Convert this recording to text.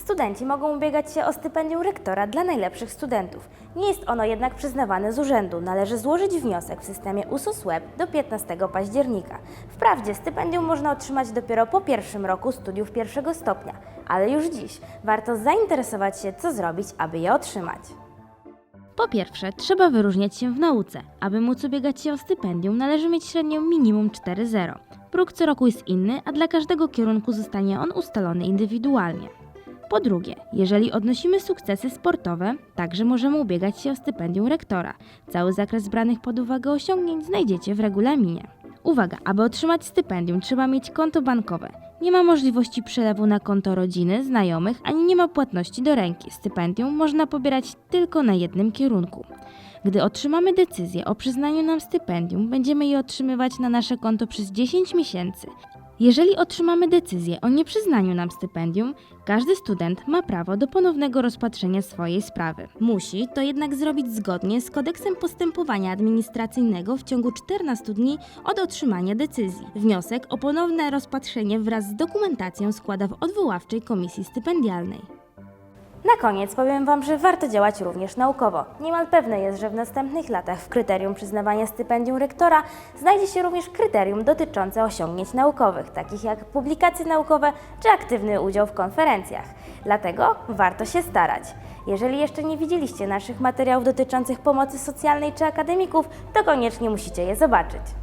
Studenci mogą ubiegać się o stypendium rektora dla najlepszych studentów. Nie jest ono jednak przyznawane z urzędu. Należy złożyć wniosek w systemie USUS Web do 15 października. Wprawdzie stypendium można otrzymać dopiero po pierwszym roku studiów pierwszego stopnia, ale już dziś warto zainteresować się, co zrobić, aby je otrzymać. Po pierwsze, trzeba wyróżniać się w nauce. Aby móc ubiegać się o stypendium, należy mieć średnią minimum 4.0. Próg co roku jest inny, a dla każdego kierunku zostanie on ustalony indywidualnie. Po drugie, jeżeli odnosimy sukcesy sportowe, także możemy ubiegać się o stypendium rektora. Cały zakres branych pod uwagę osiągnięć znajdziecie w regulaminie. Uwaga, aby otrzymać stypendium trzeba mieć konto bankowe. Nie ma możliwości przelewu na konto rodziny, znajomych, ani nie ma płatności do ręki. Stypendium można pobierać tylko na jednym kierunku. Gdy otrzymamy decyzję o przyznaniu nam stypendium, będziemy je otrzymywać na nasze konto przez 10 miesięcy. Jeżeli otrzymamy decyzję o nieprzyznaniu nam stypendium, każdy student ma prawo do ponownego rozpatrzenia swojej sprawy. Musi to jednak zrobić zgodnie z kodeksem postępowania administracyjnego w ciągu 14 dni od otrzymania decyzji. Wniosek o ponowne rozpatrzenie wraz z dokumentacją składa w odwoławczej komisji stypendialnej. Na koniec powiem Wam, że warto działać również naukowo. Niemal pewne jest, że w następnych latach w kryterium przyznawania stypendium rektora znajdzie się również kryterium dotyczące osiągnięć naukowych, takich jak publikacje naukowe czy aktywny udział w konferencjach. Dlatego warto się starać. Jeżeli jeszcze nie widzieliście naszych materiałów dotyczących pomocy socjalnej czy akademików, to koniecznie musicie je zobaczyć.